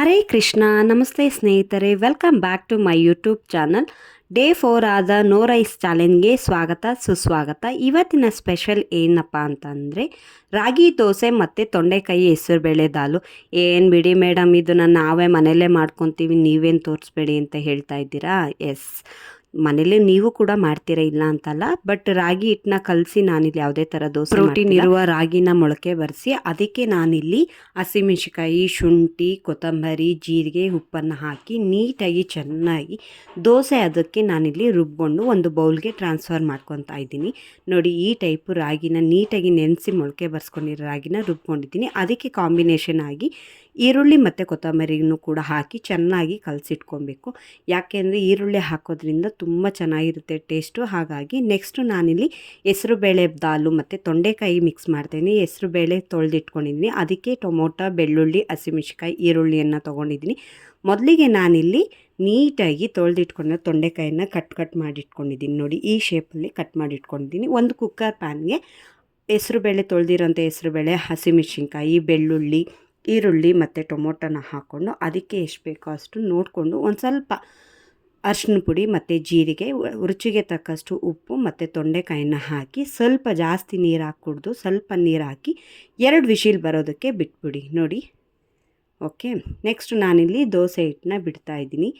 ಹರೇ ಕೃಷ್ಣ, ನಮಸ್ತೆ ಸ್ನೇಹಿತರೆ. Welcome back to my YouTube channel day four ಆದ ನೋ ರೈಸ್ ಚಾಲೆಂಜ್ಗೆ ಸ್ವಾಗತ, ಸುಸ್ವಾಗತ. ಇವತ್ತಿನ ಸ್ಪೆಷಲ್ ಏನಪ್ಪ ಅಂತಂದರೆ, ರಾಗಿ ದೋಸೆ ಮತ್ತು ತೊಂಡೆಕಾಯಿ ಹೆಸರುಬೇಳೆ ದಾಲು. ಏನು ಬಿಡಿ ಮೇಡಮ್ ಇದನ್ನು ನಾವೇ ಮನೆಯಲ್ಲೇ ಮಾಡ್ಕೊತೀವಿ, ನೀವೇನು ತೋರಿಸ್ಬೇಡಿ ಅಂತ ಹೇಳ್ತಾ ಇದ್ದೀರಾ? ಎಸ್ ಮನೇಲಿ ನೀವು ಕೂಡ ಮಾಡ್ತೀರಾ ಇಲ್ಲ ಅಂತಲ್ಲ ಬಟ್ ರಾಗಿ ಹಿಟ್ಟನ್ನ ಕಲಸಿ ನಾನಿಲ್ಲಿ ಯಾವುದೇ ಥರ ದೋಸೆ ಪ್ರೋಟೀನ್ ಇರುವ ರಾಗಿನ ಮೊಳಕೆ ಬರೆಸಿ ಅದಕ್ಕೆ ನಾನಿಲ್ಲಿ ಹಸಿಮೆಣಸಿಕಾಯಿ ಶುಂಠಿ ಕೊತ್ತಂಬರಿ ಜೀರಿಗೆ ಉಪ್ಪನ್ನು ಹಾಕಿ ನೀಟಾಗಿ ಚೆನ್ನಾಗಿ ದೋಸೆ ಅದಕ್ಕೆ ನಾನಿಲ್ಲಿ ರುಬ್ಕೊಂಡು ಒಂದು ಬೌಲ್ಗೆ ಟ್ರಾನ್ಸ್ಫರ್ ಮಾಡ್ಕೊತಾ ಇದ್ದೀನಿ. ನೋಡಿ ಈ ಟೈಪು ರಾಗಿನ ನೀಟಾಗಿ ನೆನೆಸಿ ಮೊಳಕೆ ಬರ್ಸ್ಕೊಂಡಿರೋ ರಾಗಿನ ರುಬ್ಕೊಂಡಿದ್ದೀನಿ. ಅದಕ್ಕೆ ಕಾಂಬಿನೇಷನ್ ಆಗಿ ಈರುಳ್ಳಿ ಮತ್ತು ಕೊತ್ತಂಬರಿನೂ ಕೂಡ ಹಾಕಿ ಚೆನ್ನಾಗಿ ಕಲಸಿಟ್ಕೊಬೇಕು. ಯಾಕೆಂದರೆ ಈರುಳ್ಳಿ ಹಾಕೋದ್ರಿಂದ ತುಂಬ ಚೆನ್ನಾಗಿರುತ್ತೆ ಟೇಸ್ಟು. ಹಾಗಾಗಿ ನೆಕ್ಸ್ಟು ನಾನಿಲ್ಲಿ ಹೆಸರುಬೇಳೆ ದಾಲು ಮತ್ತು ತೊಂಡೆಕಾಯಿ ಮಿಕ್ಸ್ ಮಾಡ್ತೀನಿ. ಹೆಸರುಬೇಳೆ ತೊಳೆದಿಟ್ಕೊಂಡಿದ್ದೀನಿ. ಅದಕ್ಕೆ ಟೊಮೊಟೊ, ಬೆಳ್ಳುಳ್ಳಿ ಹಸಿಮೆಣ್ಸಿಕಾಯಿ ಈರುಳ್ಳಿಯನ್ನು ತೊಗೊಂಡಿದ್ದೀನಿ. ಮೊದಲಿಗೆ ನಾನಿಲ್ಲಿ ನೀಟಾಗಿ ತೊಳೆದಿಟ್ಕೊಂಡ ತೊಂಡೆಕಾಯಿನ ಕಟ್ ಕಟ್ ಮಾಡಿಟ್ಕೊಂಡಿದ್ದೀನಿ. ನೋಡಿ, ಈ ಶೇಪಲ್ಲಿ ಕಟ್ ಮಾಡಿಟ್ಕೊಂಡಿದ್ದೀನಿ. ಒಂದು ಕುಕ್ಕರ್ ಪ್ಯಾನ್ಗೆ ಹೆಸರುಬೇಳೆ ತೊಳೆದಿರೋಂಥ ಹೆಸರುಬೇಳೆ, ಹಸಿಮೆಣ್ಸಿನ್ಕಾಯಿ, ಬೆಳ್ಳುಳ್ಳಿ ಈರುಳ್ಳಿ ಮತ್ತು ಟೊಮೊಟೊನ ಹಾಕ್ಕೊಂಡು ಅದಕ್ಕೆ ಎಷ್ಟು ಬೇಕೋ ಅಷ್ಟು ನೋಡಿಕೊಂಡು ಒಂದು ಸ್ವಲ್ಪ ಅರ್ಶಿನ ಪುಡಿ ಮತ್ತು ಜೀರಿಗೆ, ರುಚಿಗೆ ತಕ್ಕಷ್ಟು ಉಪ್ಪು ಮತ್ತು ತೊಂಡೆಕಾಯಿನ ಹಾಕಿ ಸ್ವಲ್ಪ ಜಾಸ್ತಿ ನೀರು ಹಾಕ್ಕೊಡ್ದು ಸ್ವಲ್ಪ ನೀರು ಹಾಕಿ ಎರಡು ವಿಶಿಲ್ ಬರೋದಕ್ಕೆ ಬಿಟ್ಬಿಡಿ. ನೋಡಿ. ಓಕೆ. ನೆಕ್ಸ್ಟ್ ನಾನಿಲ್ಲಿ ದೋಸೆ ಹಿಟ್ಟನ್ನ ಬಿಡ್ತಾ ಇದ್ದೀನಿ.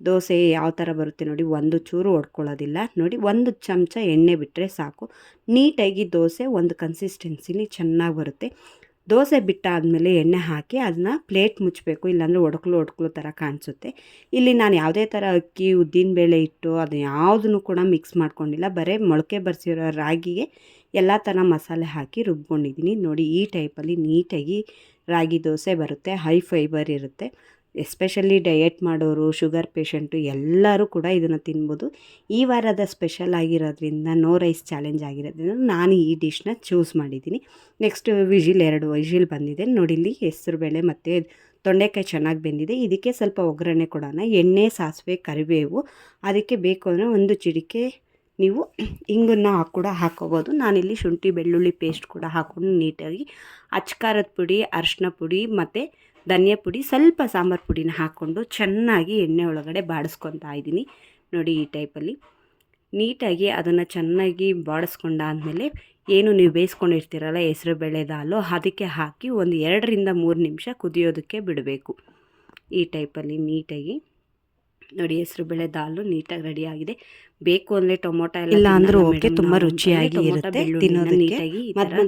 ದೋಸೆ ಯಾವ ಥರ ಬರುತ್ತೆ ನೋಡಿ, ಒಂದು ಚೂರು ಹೊಡ್ಕೊಳ್ಳೋದಿಲ್ಲ ನೋಡಿ, ಒಂದು ಚಮಚ ಎಣ್ಣೆ ಬಿಟ್ಟರೆ ಸಾಕು. ನೀಟಾಗಿ ದೋಸೆ ಒಂದು ಕನ್ಸಿಸ್ಟೆನ್ಸಿಲಿ ಚೆನ್ನಾಗಿ ಬರುತ್ತೆ. ದೋಸೆ ಬಿಟ್ಟಾದಮೇಲೆ ಎಣ್ಣೆ ಹಾಕಿ ಅದನ್ನ ಪ್ಲೇಟ್ ಮುಚ್ಚಬೇಕು, ಇಲ್ಲಾಂದರೆ ಒಡ್ಕಲು ಒಡ್ಕಲು ಥರ ಕಾಣಿಸುತ್ತೆ. ಇಲ್ಲಿ ನಾನು ಯಾವುದೇ ಥರ ಅಕ್ಕಿ ಉದ್ದಿನಬೇಳೆ ಇಟ್ಟು ಅದು ಯಾವುದನ್ನು ಕೂಡ ಮಿಕ್ಸ್ ಮಾಡ್ಕೊಂಡಿಲ್ಲ. ಬರೀ ಮೊಳಕೆ ಬರ್ಸಿರೋ ರಾಗಿಗೆ ಎಲ್ಲ ಥರ ಮಸಾಲೆ ಹಾಕಿ ರುಬ್ಕೊಂಡಿದ್ದೀನಿ. ನೋಡಿ ಈ ಟೈಪಲ್ಲಿ ನೀಟಾಗಿ ರಾಗಿ ದೋಸೆ ಬರುತ್ತೆ ಹೈ ಫೈಬರ್ ಇರುತ್ತೆ. ಎಸ್ಪೆಷಲಿ ಡಯೆಟ್ ಮಾಡೋರು ಶುಗರ್ ಪೇಷಂಟು ಎಲ್ಲರೂ ಕೂಡ ಇದನ್ನು ತಿನ್ಬೋದು. ಈ ವಾರದ ಸ್ಪೆಷಲ್ ಆಗಿರೋದ್ರಿಂದ ನೋ ರೈಸ್ ಚಾಲೆಂಜ್ ಆಗಿರೋದ್ರಿಂದ ನಾನು ಈ ಡಿಶ್ನ ಚೂಸ್ ಮಾಡಿದ್ದೀನಿ. ನೆಕ್ಸ್ಟ್ ವಿಜಿಲ್ ಎರಡು ವಿಜಿಲ್ ಬಂದಿದೆ. ನೋಡಿ ಇಲ್ಲಿ ಹೆಸರುಬೇಳೆ ಮತ್ತು ತೊಂಡೆಕಾಯಿ ಚೆನ್ನಾಗಿ ಬೆಂದಿದೆ. ಇದಕ್ಕೆ ಸ್ವಲ್ಪ ಒಗ್ಗರಣೆ ಕೊಡೋಣ. ಎಣ್ಣೆ, ಸಾಸಿವೆ, ಕರಿಬೇವು, ಅದಕ್ಕೆ ಬೇಕು ಅಂದರೆ ಒಂದು ಚಿಡಿಕೆ ನೀವು ಹಿಂಗನ್ನು ಕೂಡ ಹಾಕೋಬೋದು. ನಾನಿಲ್ಲಿ ಶುಂಠಿ, ಬೆಳ್ಳುಳ್ಳಿ ಪೇಸ್ಟ್ ಕೂಡ ಹಾಕ್ಕೊಂಡು ನೀಟಾಗಿ ಅಚ್ಕಾರದ ಪುಡಿ ಅರಿಶಿನ ಪುಡಿ ಮತ್ತು ಧನಿಯಾ ಪುಡಿ, ಸ್ವಲ್ಪ ಸಾಂಬಾರು ಪುಡಿನ ಹಾಕ್ಕೊಂಡು ಚೆನ್ನಾಗಿ ಎಣ್ಣೆ ಒಳಗಡೆ ಬಾಡಿಸ್ಕೊತಾ ಇದ್ದೀನಿ. ನೋಡಿ ಈ ಟೈಪಲ್ಲಿ. ನೀಟಾಗಿ ಅದನ್ನು ಚೆನ್ನಾಗಿ ಬಾಡಿಸ್ಕೊಂಡಾದಮೇಲೆ ಏನು ನೀವು ಬೇಯಿಸ್ಕೊಂಡಿರ್ತೀರಲ್ಲ ಹೆಸರು, ಬೇಳೆ, ದಾಲು, ಅದಕ್ಕೆ ಹಾಕಿ ಒಂದು ಎರಡರಿಂದ ಮೂರು ನಿಮಿಷ ಕುದಿಯೋದಕ್ಕೆ ಬಿಡಬೇಕು. ಈ ಟೈಪಲ್ಲಿ ನೀಟಾಗಿ. ನೋಡಿ ಹೆಸರು ಬೇಳೆ ದಾಲು ನೀಟಾಗಿ ರೆಡಿ ಆಗಿದೆ ಬೇಕು ಅಂದರೆ ಟೊಮೊಟೊ ಎಲ್ಲ ಇಲ್ಲ ಅಂದ್ರೆ ಓಕೆ ತುಂಬ ರುಚಿಯಾಗಿ ಇರುತ್ತೆ ನೀಟಾಗಿ ಥರ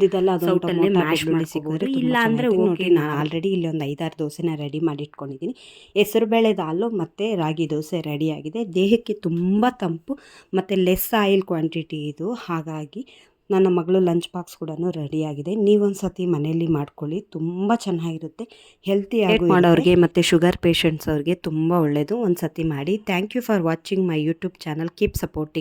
ಸೌಟಲ್ಲೇ ಮ್ಯಾಶ್ ಮಾಡಿ ಸಿಗೋದು ಇಲ್ಲ ಅಂದರೆ ಓಕೆ ನಾನು ಆಲ್ರೆಡಿ ಇಲ್ಲಿ ಒಂದು ಐದಾರು ದೋಸೆನ ರೆಡಿ ಮಾಡಿ ಇಟ್ಕೊಂಡಿದ್ದೀನಿ ಹೆಸರುಬೇಳೆ ದಾಲು ಮತ್ತು ರಾಗಿ ದೋಸೆ ರೆಡಿಯಾಗಿದೆ ದೇಹಕ್ಕೆ ತುಂಬ ತಂಪು ಮತ್ತು ಲೆಸ್ ಆಯಿಲ್ ಕ್ವಾಂಟಿಟಿ ಇದು. ಹಾಗಾಗಿ ನನ್ನ ಮಗಳು ಲಂಚ್ ಬಾಕ್ಸ್ ಕೂಡ ರೆಡಿಯಾಗಿದೆ ನೀವೊಂದು ಸತಿ ಮನೆಯಲ್ಲಿ ಮಾಡ್ಕೊಳ್ಳಿ. ತುಂಬ ಚೆನ್ನಾಗಿರುತ್ತೆ. ಹೆಲ್ತಿ ಆಗಿ ಮಾಡೋರಿಗೆ ಮತ್ತು ಶುಗರ್ ಪೇಷಂಟ್ಸ್ ಅವ್ರಿಗೆ ತುಂಬ ಒಳ್ಳೆಯದು ಒಂದು ಸತಿ ಮಾಡಿ. Thank you for watching my YouTube channel keep supporting